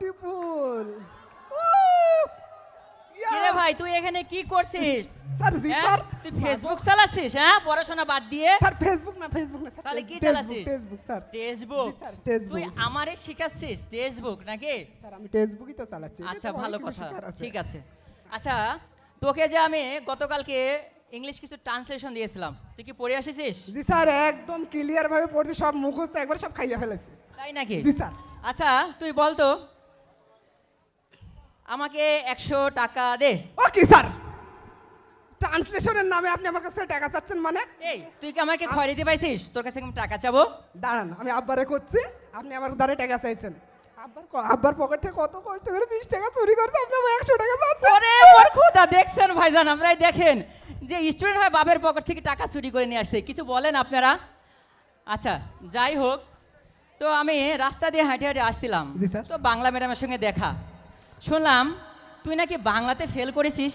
Beautiful কিরে ভাই তুই এখানে কি করছিস? স্যার জি? স্যার তুই ফেসবুক চালাচ্ছিস হ্যাঁ? পড়াশোনা বাদ দিয়ে? স্যার ফেসবুক না ফেসবুক না তাহলে কি চালাচ্ছিস? Facebook sir. তুই আমারে শিখাচ্ছিস নাকি? স্যার আমি তো চালাচ্ছি। আচ্ছা ভালো কথা। ঠিক আছে। আচ্ছা তোকে যে আমি গতকালকে ইংলিশ কিছু ট্রান্সলেশন দিয়েছিলাম তুই কি পড়ে এসেছিস জি স্যার একদম ক্লিয়ার ভাবে পড়ছি সব মুখস্থ একবার সব খাইয়া ফেলেছি। তাই নাকি? জি স্যার আচ্ছা তুই বল তো আমাকে একশো টাকা দে। ও কি স্যার? ট্রান্সলেশনের নামে আপনি আমার কাছে টাকা চাচ্ছেন মানে? এই তুই কি আমাকে খয় দিতে পাইছিস? তোর কাছে আমি টাকা চাবো? দাঁড়ান আমি আব্বারে করছি আপনি আমার দ্বারে টাকা চাইছেন। আব্বার আব্বার পকেট থেকে কত কষ্ট করে বিশ টাকা চুরি করছে আপনি আমার একশো টাকা চাচ্ছেন। ওরে ওর খোদা দেখছেন ভাইজান আমরাই দেখেন। যে স্টুডেন্ট হয় বাবের পকেট থেকে টাকা চুরি করে নিয়ে আসছে কিছু বলেন আপনারা? আচ্ছা যাই হোক তো আমি রাস্তা দিয়ে হাঁটে হাঁটে আসছিলাম। স্যার। তো বাংলা ম্যাডামের সঙ্গে দেখা। শুনলাম তুই নাকি বাংলাতে ফেল করেছিস।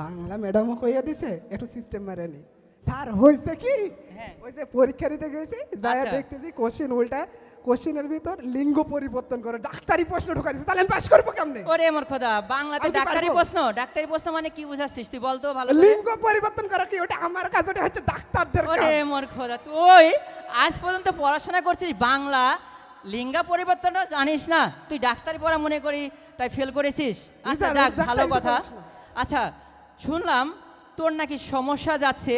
বাংলা ম্যাডামও কইয়া দিছে একটু সিস্টেম মারেনি স্যার হয়েছে কি? হ্যাঁ। ওই যে পরীক্ষা দিতে গেছি যায় আচ্ছা। দেখতেছি কোশ্চেন উল্টা কোশ্চেনের ভিতর লিঙ্গ পরিবর্তন করে ডাক্তারি প্রশ্ন ঢোকা দিছে তাহলে আমি পাস করব কেমনে? ওরে মোর খোদা বাংলাতে ডাক্তারি প্রশ্ন ডাক্তারি প্রশ্ন মানে কি বুঝাচ্ছিস? তুই বলতো ভালো লিঙ্গ পরিবর্তন করা কি? ওটা আমার কাজ ওটা হচ্ছে ডাক্তারদের ওরে কাজ। মোর খোদা তুই আজ পর্যন্ত পড়াশোনা করছিস বাংলা লিঙ্গা পরিবর্তনটা জানিস না? তুই ডাক্তারি পড়া মনে করি তাই ফেল করেছিস? আচ্ছা যাক ভালো কথা। আচ্ছা শুনলাম তোর নাকি সমস্যা যাচ্ছে।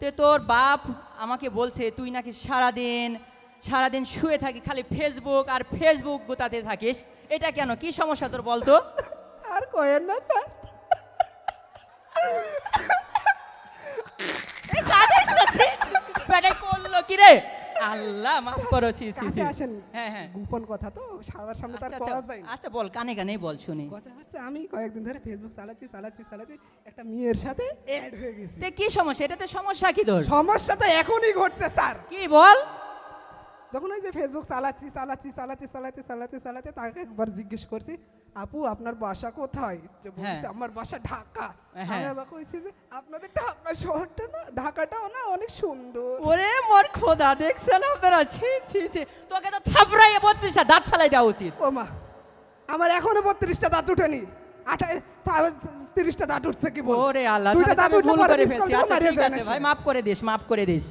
তে তোর বাপ আমাকে বলছে তুই নাকি সারাদিন সারাদিন শুয়ে থাকি খালি ফেসবুক আর ফেসবুক গোতাতে থাকিস। এটা কেন? কি সমস্যা তোর বলতো আর কয়েন না স্যার। করল কি রে আল্লাহ মাফ করো ছি ছি ছি। আসেন। হ্যাঁ হ্যাঁ। গোপন কথা তো সবার সামনে তার আচ্ছা আচ্ছা করা যায় না। আচ্ছা বল কানে কানেই বল শুনি। কথা হচ্ছে আমি কয়েকদিন ধরে ফেসবুক চালাচ্ছি চালাচ্ছি চালাচ্ছি একটা মেয়ের সাথে অ্যাড হয়ে গেছি। তে কি সমস্যা? এটাতে সমস্যা কি তোর? সমস্যা তো এখনই ঘটছে স্যার। কি বল? যখন ওই যে ফেসবুক চালাচ্ছি চালাচ্ছি চালাচ্ছি চালাচ্ছি চালাচ্ছি চালাচ্ছি তাকে একবার জিজ্ঞেস করছি আপু আপনার বাসা কোথায়? বলছে, হ্যাঁ। আমার বাসা ঢাকা। হ্যাঁ। আমি আবার কইছি যে আপনাদের ঢাকা শহরটা না ঢাকাটাও না অনেক সুন্দর। ওরে মোর খোদা দেখছেন আপনারা? ছি ছি ছি। তোকে তো বত্রিশটা দাঁত ফেলাই দেওয়া উচিত। ও মা আমার এখনও বত্রিশটা দাঁত উঠেনি। আঠাশ তিরিশটা দাঁত উঠছে কি বল? ওরে আল্লাহ ভুল করে ফেলছি। আচ্ছা ঠিক আছে ভাই মাফ করে দিস মাফ করে দিস।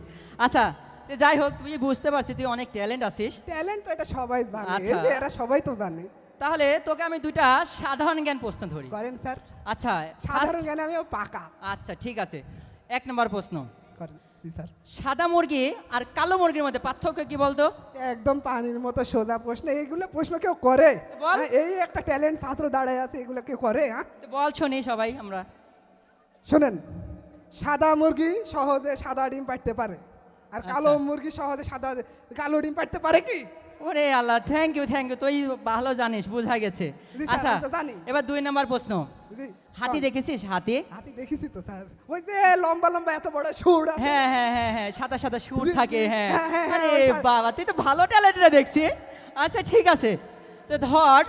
আচ্ছা যাই হোক তুই বুঝতে পারছিস তুই অনেক ট্যালেন্ট আছিস। ট্যালেন্ট তো এটা সবাই জানে আচ্ছা। এরা সবাই তো জানে। তাহলে তোকে আমি দুইটা সাধারণ জ্ঞান প্রশ্ন ধরি। করেন স্যার। আচ্ছা সাধারণ জ্ঞান আমিও পাকা। আচ্ছা ঠিক আছে। এক নম্বর প্রশ্ন। করেন জি স্যার। সাদা মুরগি আর কালো মুরগির মধ্যে পার্থক্য কি বলতো? একদম পানির মতো সোজা প্রশ্ন এইগুলো প্রশ্ন কেউ করে? বল। হ্যাঁ, এই একটা ট্যালেন্ট ছাত্র দাঁড়ায় আছে এগুলো কেউ করে হ্যাঁ? বল শুনি সবাই আমরা। শোনেন সাদা মুরগি সহজে সাদা ডিম পাড়তে পারে। আর কালো আচ্ছা। মুরগি সহজে সাদা কালো ডিম পাড়তে পারে কি? ওরে Allah thank you thank you তুই ভালো জানিস বোঝা গেছে। আচ্ছা জানি। এবার দুই নম্বর প্রশ্ন। হাতি দেখেছিস? হাতি? হাতি দেখেছি তো স্যার। ওই যে লম্বা লম্বা এত বড় সুর আছে। হ্যাঁ হ্যাঁ হ্যাঁ হ্যাঁ সাদা সাদা সুর থাকে হ্যাঁ। হ্যাঁ, হ্যাঁ, হ্যাঁ, আরে বাবা তুই তো ভালো ট্যালেন্টটা দেখছি। আচ্ছা ঠিক আছে। তো ধর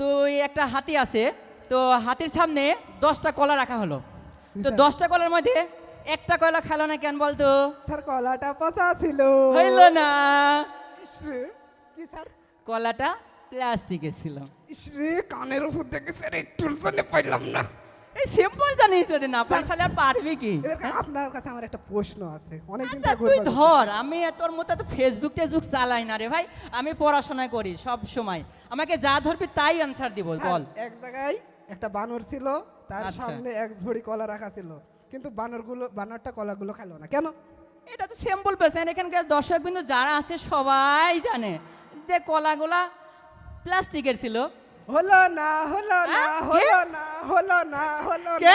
তুই একটা হাতি আছে তো হাতির সামনে দশটা কলা রাখা হলো। তো দশটা কলার মধ্যে একটা কলা খেলো না কেন বলতো? স্যার কলাটা পচা ছিল। হইল না। কি স্যার? কলাটা প্লাস্টিকের ছিল। ইসরে কানের উপর থেকে স্যার একটুর জন্য পাইলাম না। এই সিম্পল জানিস যদি না পারিস তাহলে আর পারবি কি? আপনার কাছে আমার একটা প্রশ্ন আছে। অনেকদিন আচ্ছা তুই ধর আমি তোর মতো তো ফেসবুক টেসবুক চালাই না রে ভাই। আমি পড়াশোনা করি সব সময়। আমাকে যা ধরবি তাই অ্যান্সার দিব বল। এক জায়গায় একটা বানর ছিল তার আচ্ছা। সামনে এক ঝুড়ি কলা রাখা ছিল। কিন্তু বানরগুলো বানরটা কলাগুলো খেলো না। কেন? এটা তো সিম্পল পেশেন্ট এখানকার দর্শক বিন্দু যারা আছে সবাই জানে যে কলাগুলা প্লাস্টিকের ছিল। হলো না হলো না হ্যাঁ? হলো না হলো না হলো না।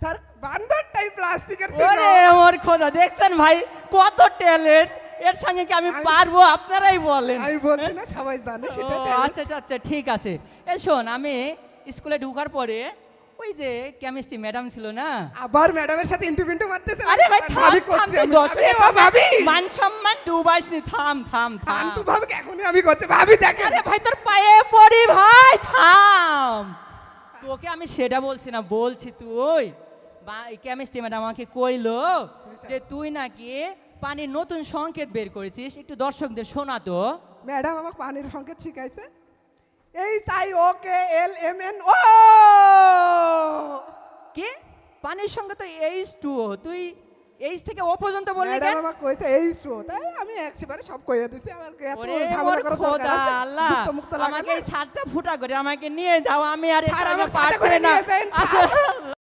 স্যার বান্দরটাই প্লাস্টিকের ছিল। ওরে ওর খোদা দেখছেন ভাই? কত ট্যালেন্ট এর সঙ্গে কি আমি পারব? আপনারাই বলেন। আমি বলছি না সবাই জানে সেটা আচ্ছা আচ্ছা আচ্ছা ঠিক আছে। এ শোন আমি স্কুলে ঢোকার পরে ওই যে কেমিস্ট্রি ম্যাডাম ছিল না? আবার ম্যাডামের সাথে ইন্টু পিন্টু মারতেছে? আরে ভাই থাম থাম তুই দশ মিনিট ভাবি। মান সম্মান ডুবাইস নি থাম থাম থাম ফালতু ভাবে এখনই আমি করতে ভাবি দেখেন। আরে ভাই তোর পায়ে পড়ি ভাই থাম। তোকে আমি সেটা বলছি না বলছি তুই কেমিস্ট্রি ম্যাডাম আমাকে কইলো যে তুই নাকি পানির নতুন সংকেত বের করেছিস একটু দর্শকদের শোনা তো। ম্যাডাম আমাকে পানির সংকেত শিখাইছে। H I O K? L M N O K পানির সঙ্গে তো এইচ টু ও তুই এইচ থেকে ও পর্যন্ত বললি ম্যাডাম আমাকে কইছে এইচ টু তাই আমি একবারে সব কইয়া দিছি। আমার এত ঝামেলা খোদা আল্লাহ? আমাকে এই সাতটা ফুটা করে আমাকে নিয়ে যাও। আমি আর এটা পারছি না।